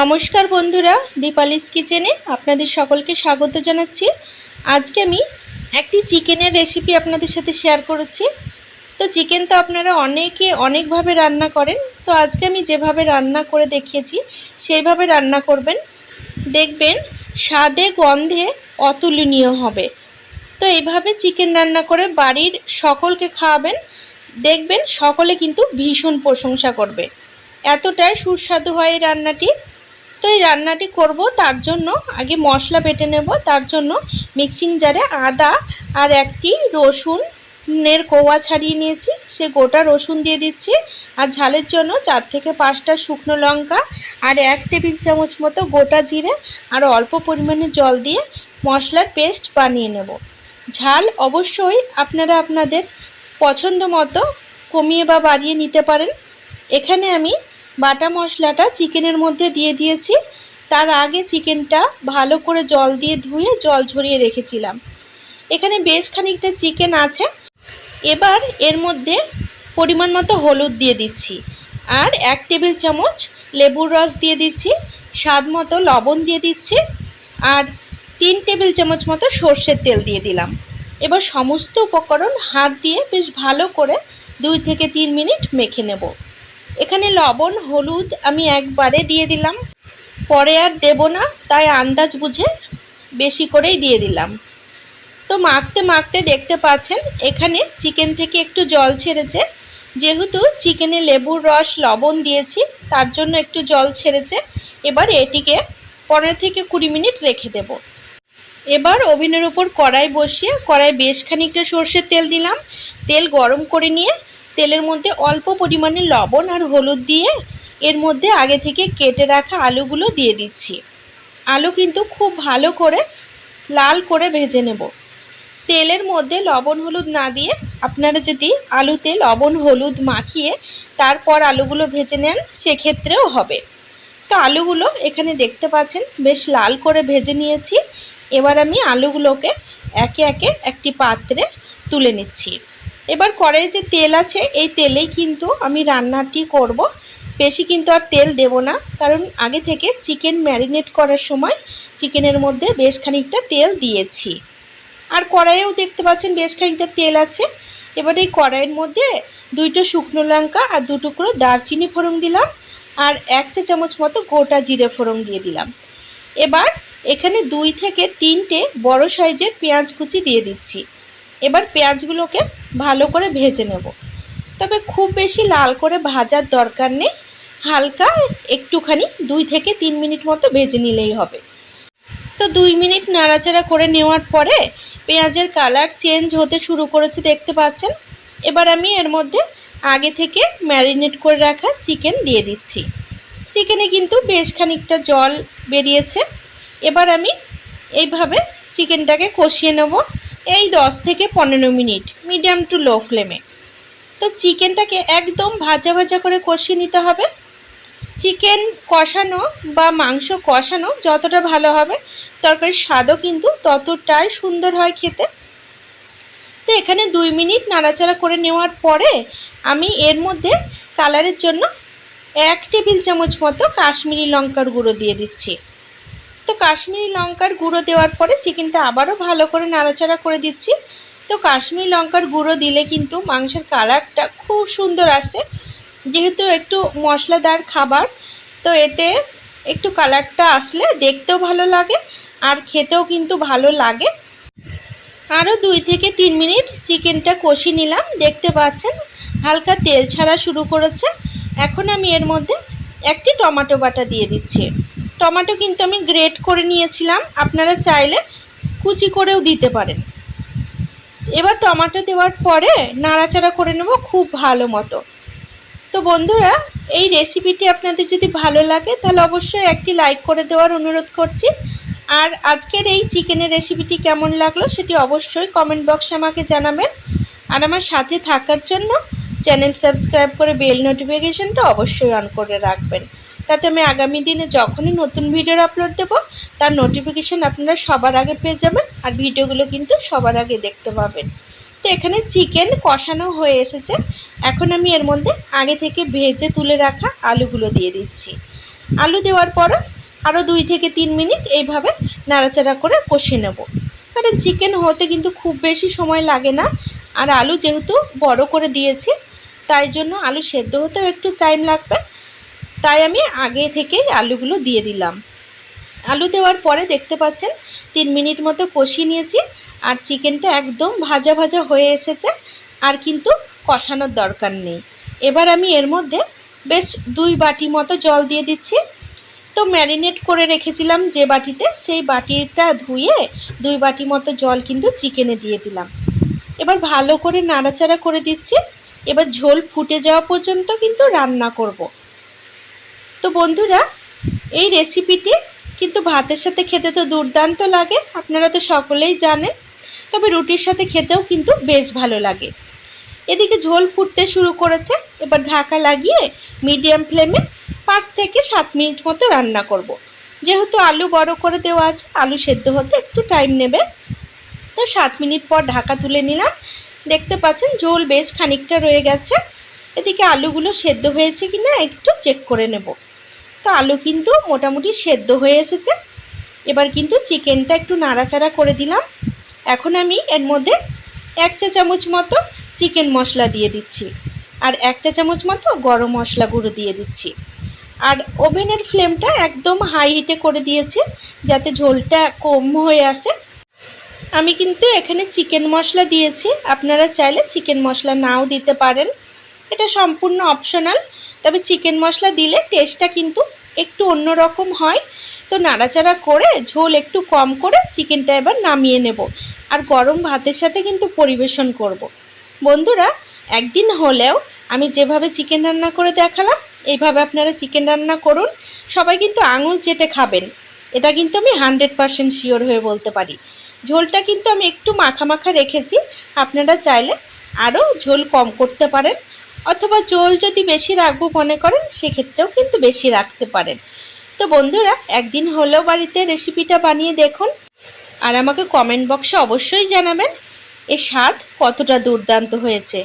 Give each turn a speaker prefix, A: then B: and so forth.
A: নমস্কার বন্ধুরা, দীপালিস কিচেনে আপনাদের সকলকে স্বাগত জানাচ্ছি। আজকে আমি একটি চিকেনের রেসিপি আপনাদের সাথে শেয়ার করেছি। তো চিকেন তো আপনারা অনেকে অনেকভাবে রান্না করেন। তো আজকে আমি যেভাবে রান্না করে দেখিয়েছি, সেইভাবে রান্না করবেন। দেখবেন স্বাদে, গন্ধে অতুলনীয় হবে। তো এইভাবে চিকেন রান্না করে বাড়ির সকলকে খাওয়াবেন। দেখবেন সকলে কিন্তু ভীষণ প্রশংসা করবে। এতটাই সুস্বাদু হয় রান্নাটি। তো এই রান্নাটি করব, তার জন্য আগে মশলা বেটে নেব, তার জন্য মিক্সিং জারে আদা আর একটি রসুনের কোয়া ছাড়িয়ে নিয়েছি, সে গোটা রসুন দিয়ে দিচ্ছি আর ঝালের জন্য চার থেকে পাঁচটা শুকনো লঙ্কা আর এক টেবিল চামচ মতো গোটা জিরে আর অল্প পরিমাণে জল দিয়ে মশলার পেস্ট বানিয়ে নেব। ঝাল অবশ্যই আপনারা আপনাদের পছন্দ মতো কমিয়ে বা বাড়িয়ে নিতে পারেন। এখানে আমি বাটা মশলাটা চিকেনের মধ্যে দিয়ে দিয়েছি। তার আগে চিকেনটা ভালো করে জল দিয়ে ধুয়ে জল ঝরিয়ে রেখেছিলাম। এখানে বেশ খানিকটা চিকেন আছে। এবার এর মধ্যে পরিমাণ মতো হলুদ দিয়ে দিচ্ছি আর এক টেবিল চামচ লেবুর রস দিয়ে দিচ্ছি, স্বাদ মতো লবণ দিয়ে দিচ্ছি আর তিন টেবিল চামচ মতো সর্ষের তেল দিয়ে দিলাম। এবার সমস্ত উপকরণ হাত দিয়ে বেশ ভালো করে দুই থেকে তিন মিনিট মেখে নেব। এখানে লবণ, হলুদ আমি একবারে দিয়ে দিলাম। পরে আর দেব না, তাই আন্দাজ বুঝে বেশি করেই দিয়ে দিলাম। তো মাখতে মাখতে দেখতে পাচ্ছেন, এখানে চিকেন থেকে একটু জল ছেড়েছে। যেহেতু চিকেনে লেবুর রস, লবণ দিয়েছি, তার জন্য একটু জল ছেড়েছে। এবার এটিকে পনেরো থেকে কুড়ি মিনিট রেখে দেব। এবার ওভেনের উপর কড়াই বসিয়ে, কড়াই বেশ খানিকটা সর্ষের তেল দিলাম। তেল গরম করে নিয়ে তেলের মধ্যে অল্প পরিমাণে লবণ আর হলুদ দিয়ে এর মধ্যে আগে থেকে কেটে রাখা আলুগুলো দিয়ে দিচ্ছি। আলু কিন্তু খুব ভালো করে লাল করে ভেজে নেব। তেলের মধ্যে লবণ হলুদ না দিয়ে আপনারা যদি আলুতে লবণ হলুদ মাখিয়ে তারপর আলুগুলো ভেজে নেন, সেক্ষেত্রেও হবে। তো আলুগুলো এখানে দেখতে পাচ্ছেন, বেশ লাল করে ভেজে নিয়েছি। এবার আমি আলুগুলোকে একে একে একটি পাত্রে তুলে নিচ্ছি। এবার কড়াইয়ে যে তেল আছে, এই তেলেই কিন্তু আমি রান্নাটি করব। বেশি কিন্তু আর তেল দেব না, কারণ আগে থেকে চিকেন ম্যারিনেট করার সময় চিকেনের মধ্যে বেশ খানিকটা তেল দিয়েছি। আর কড়াইয়েও দেখতে পাচ্ছেন বেশ খানিকটা তেল আছে। এবার এই কড়াইয়ের মধ্যে দুইটো শুকনো লঙ্কা আর দু টুকরো দারচিনি ফোড়ন দিলাম আর এক চা চামচ মতো গোটা জিরে ফোড়ন দিয়ে দিলাম। এবার এখানে দুই থেকে তিনটে বড় সাইজের পেঁয়াজ কুচি দিয়ে দিচ্ছি। এবার পেঁয়াজগুলোকে ভালো করে ভেজে নেব। তবে খুব বেশি লাল করে ভাজার দরকার নেই। হালকা একটুখানি দুই থেকে তিন মিনিট মতো ভেজে নিলেই হবে। তো দুই মিনিট নাড়াচাড়া করে নেওয়ার পরে পেঁয়াজের কালার চেঞ্জ হতে শুরু করেছে, দেখতে পাচ্ছেন? এবার আমি এর মধ্যে আগে থেকে ম্যারিনেট করে রাখা চিকেন দিয়ে দিচ্ছি। চিকেনে কিন্তু বেশ খানিকটা জল বেরিয়েছে। এবার আমি এইভাবে চিকেনটাকে কষিয়ে নেব। এই দশ থেকে পনেরো মিনিট মিডিয়াম টু লো ফ্লেমে তো চিকেনটাকে একদম ভাজা ভাজা করে কষিয়ে নিতে হবে। চিকেন কষানো বা মাংস কষানো যতটা ভালো হবে, তরকারির স্বাদও কিন্তু ততটাই সুন্দর হয় খেতে। তো এখানে দুই মিনিট নাড়াচাড়া করে নেওয়ার পরে আমি এর মধ্যে কালারের জন্য এক টেবিল চামচ মতো কাশ্মীরি লঙ্কার গুঁড়ো দিয়ে দিচ্ছি। তো কাশ্মীরি লঙ্কার গুঁড়ো দেওয়ার পরে চিকেনটা আবারও ভালো করে নাড়াচাড়া করে দিচ্ছি। তো কাশ্মীরি লঙ্কার গুঁড়ো দিলে কিন্তু মাংসের কালারটা খুব সুন্দর আসে। যেহেতু একটু মশলাদার খাবার, তো এতে একটু কালারটা আসলে দেখতেও ভালো লাগে আর খেতেও কিন্তু ভালো লাগে। আরও দুই থেকে তিন মিনিট চিকেনটা কষি নিলাম। দেখতে পাচ্ছেন, হালকা তেল ছাড়া শুরু করেছে। এখন আমি এর মধ্যে একটি টমেটো বাটা দিয়ে দিচ্ছি। টমেটো কিন্তু আমি গ্রেট করে নিয়েছিলাম। আপনারা চাইলে কুচি করেও দিতে পারেন। এবার টমেটো দেওয়ার পরে নাড়াচাড়া করে নেব খুব ভালো মতো। তো বন্ধুরা, এই রেসিপিটি আপনাদের যদি ভালো লাগে, তাহলে অবশ্যই একটি লাইক করে দেওয়ার অনুরোধ করছি। আর আজকের এই চিকেনের রেসিপিটি কেমন লাগল, সেটি অবশ্যই কমেন্ট বক্সে আমাকে জানাবেন। আর আমার সাথে থাকার জন্য চ্যানেল সাবস্ক্রাইব করে বেল নোটিফিকেশনটা অবশ্যই অন করে রাখবেন। তাতে আমি আগামী দিনে যখনই নতুন ভিডিওর আপলোড দেবো, তার নোটিফিকেশান আপনারা সবার আগে পেয়ে যাবেন আর ভিডিওগুলো কিন্তু সবার আগে দেখতে পাবেন। তো এখানে চিকেন কষানো হয়ে এসেছে। এখন আমি এর মধ্যে আগে থেকে ভেজে তুলে রাখা আলুগুলো দিয়ে দিচ্ছি। আলু দেওয়ার পরও আরও দুই থেকে তিন মিনিট এইভাবে নাড়াচাড়া করে কষে নেব। কারণ চিকেন হতে কিন্তু খুব বেশি সময় লাগে না। আর আলু যেহেতু বড় করে দিয়েছি, তাই জন্য আলু সেদ্ধ হতেও একটু টাইম লাগবে। তাই আমি আগে থেকেই আলুগুলো দিয়ে দিলাম। আলু দেওয়ার পরে দেখতে পাচ্ছেন, তিন মিনিট মতো কষিয়ে নিয়েছি আর চিকেনটা একদম ভাজা ভাজা হয়ে এসেছে আর কিন্তু কষানোর দরকার নেই। এবার আমি এর মধ্যে বেশ দুই বাটি মতো জল দিয়ে দিচ্ছি। তো ম্যারিনেট করে রেখেছিলাম যে বাটিতে, সেই বাটিটা ধুয়ে দুই বাটি মতো জল কিন্তু চিকেনে দিয়ে দিলাম। এবার ভালো করে নাড়াচাড়া করে দিচ্ছি। এবার ঝোল ফুটে যাওয়া পর্যন্ত কিন্তু রান্না করব। তো বন্ধুরা, এই রেসিপিটি কিন্তু ভাতের সাথে খেতে তো দুর্দান্ত লাগে, আপনারা তো সকলেই জানেন। তবে রুটির সাথে খেতেও কিন্তু বেশ ভালো লাগে। এদিকে ঝোল ফুটতে শুরু করেছে, এবার ঢাকা লাগিয়ে মিডিয়াম ফ্লেমে পাঁচ থেকে সাত মিনিট মতো রান্না করব। যেহেতু আলু বড় করে দেওয়া আছে, আলু সেদ্ধ হতে একটু টাইম নেবে। তো সাত মিনিট পর ঢাকা তুলে নিলাম। দেখতে পাচ্ছেন, ঝোল বেশ খানিকটা রয়ে গেছে। এদিকে আলুগুলো সেদ্ধ হয়েছে কি না একটু চেক করে নেব। তো আলু কিন্তু মোটামুটি সেদ্ধ হয়ে এসেছে। এবার কিন্তু চিকেনটা একটু নাড়াচাড়া করে দিলাম। এখন আমি এর মধ্যে এক চা চামচ মতো চিকেন মশলা দিয়ে দিচ্ছি আর এক চা চামচ মতো গরম মশলা গুঁড়ো দিয়ে দিচ্ছি। আর ওভেনের ফ্লেমটা একদম হাই হিটে করে দিয়েছি যাতে ঝোলটা কম হয়ে আসে। আমি কিন্তু এখানে চিকেন মশলা দিয়েছি। আপনারা চাইলে চিকেন মশলা নাও দিতে পারেন। এটা সম্পূর্ণ অপশনাল। তবে চিকেন মশলা দিলে টেস্টটা কিন্তু একটু অন্যরকম হয়। তো নাড়াচাড়া করে ঝোল একটু কম করে চিকেনটা এবার নামিয়ে নেব আর গরম ভাতের সাথে কিন্তু পরিবেশন করব। বন্ধুরা, একদিন হলেও আমি যেভাবে চিকেন রান্না করে দেখালাম, এইভাবে আপনারা চিকেন রান্না করুন। সবাই কিন্তু আঙুল চেটে খাবেন। এটা কিন্তু আমি হানড্রেড পারসেন্ট শিওর হয়ে বলতে পারি। ঝোলটা কিন্তু আমি একটু মাখা মাখা রেখেছি। আপনারা চাইলে আরও ঝোল কম করতে পারেন। অথবা জল যদি বেশি রাখব মনে করেন, সেক্ষেত্রেও কিন্তু বেশি রাখতে পারেন। তো বন্ধুরা, একদিন হলেও বাড়িতে রেসিপিটা বানিয়ে দেখুন আর আমাকে কমেন্ট বক্সে অবশ্যই জানাবেন, এর স্বাদ কতটা দুর্দান্ত হয়েছে।